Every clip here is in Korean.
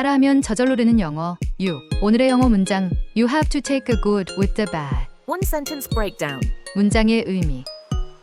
따라하면 저절로 되는 영어. 6. 오늘의 영어 문장. You have to take the good with the bad. One sentence breakdown. 문장의 의미.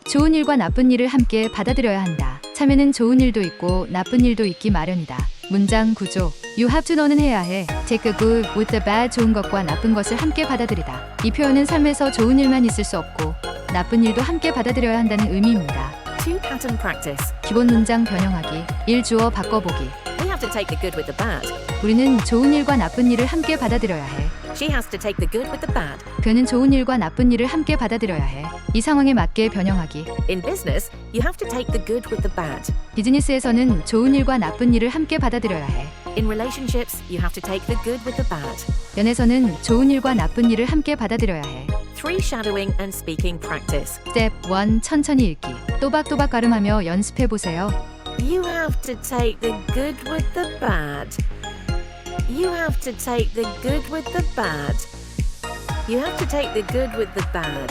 좋은 일과 나쁜 일을 함께 받아들여야 한다. 참에는 좋은 일도 있고 나쁜 일도 있기 마련이다. 문장 구조. You have to 너는 해야 해. Take the good with the bad 좋은 것과 나쁜 것을 함께 받아들이다. 이 표현은 삶에서 좋은 일만 있을 수 없고 나쁜 일도 함께 받아들여야 한다는 의미입니다. Two pattern practice. 기본 문장 변형하기. 일 주어 바꿔보기. Have to take the good with the bad. 우리는 좋은 일과 나쁜 일을 함께 받아들여야 해. She has to take the good with the bad. 그는 좋은 일과 나쁜 일을 함께 받아들여야 해. 이 상황에 맞게 변형하기. In business, you have to take the good with the bad. 비즈니스에서는 좋은 일과 나쁜 일을 함께 받아들여야 해. In relationships, you have to take the good with the bad. 연애에서는 좋은 일과 나쁜 일을 함께 받아들여야 해. Three shadowing and speaking practice. 스텝 1 천천히 읽기. 또박또박 발음하며 연습해 보세요. You have to take the good with the bad. You have to take the good with the bad. You have to take the good with the bad.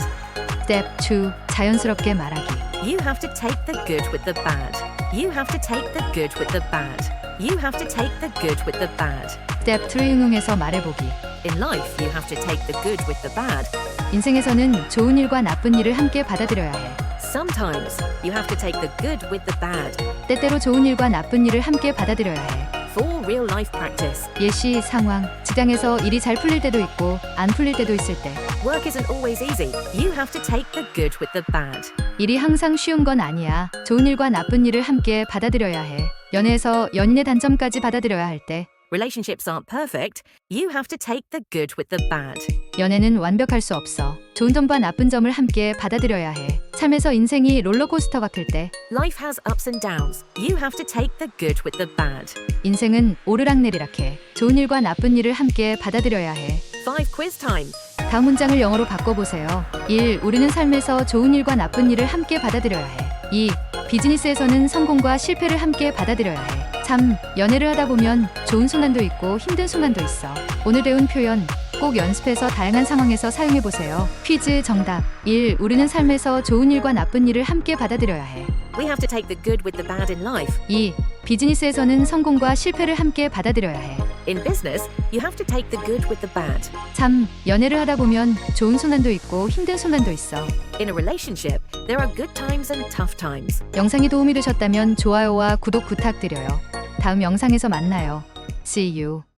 스텝 2 자연스럽게 말하기. You have to take the good with the bad. You have to take the good with the bad. You have to take the good with the bad. 스텝 3 응용해서 말해보기. In life, you have to take the good with the bad. 인생에서는 좋은 일과 나쁜 일을 함께 받아들여야 해. Sometimes, you have to take the good with the bad. 때때로 좋은 일과 나쁜 일을 함께 받아들여야 해. For real life practice. 예시, 상황, 직장에서 일이 잘 풀릴 때도 있고 안 풀릴 때도 있을 때 Work isn't always easy. You have to take the good with the bad. 일이 항상 쉬운 건 아니야. 좋은 일과 나쁜 일을 함께 받아들여야 해. 연애에서 연인의 단점까지 받아들여야 할 때 Relationships aren't perfect. You have to take the good with the bad. 연애는 완벽할 수 없어. 좋은 점과 나쁜 점을 함께 받아들여야 해. 삶에서 인생이 롤러코스터 같을 때 Life has ups and downs. You have to take the good with the bad. 인생은 오르락내리락 해. 좋은 일과 나쁜 일을 함께 받아들여야 해. Five quiz time. 다음 문장을 영어로 바꿔보세요. 1. 우리는 삶에서 좋은 일과 나쁜 일을 함께 받아들여야 해. 2. 비즈니스에서는 성공과 실패를 함께 받아들여야 해. 3. 연애를 하다 보면 좋은 순간도 있고 힘든 순간도 있어. 오늘 배운 표현 꼭 연습해서 다양한 상황에서 사용해 보세요. 퀴즈 정답. 1. 우리는 삶에서 좋은 일과 나쁜 일을 함께 받아들여야 해. We have to take the good with the bad in life. 2. 비즈니스에서는 성공과 실패를 함께 받아들여야 해. In business, you have to take the good with the bad. 3. 연애를 하다 보면 좋은 순간도 있고 힘든 순간도 있어. In a relationship, there are good times and tough times. 영상이 도움이 되셨다면 좋아요와 구독 부탁드려요. 다음 영상에서 만나요. See you.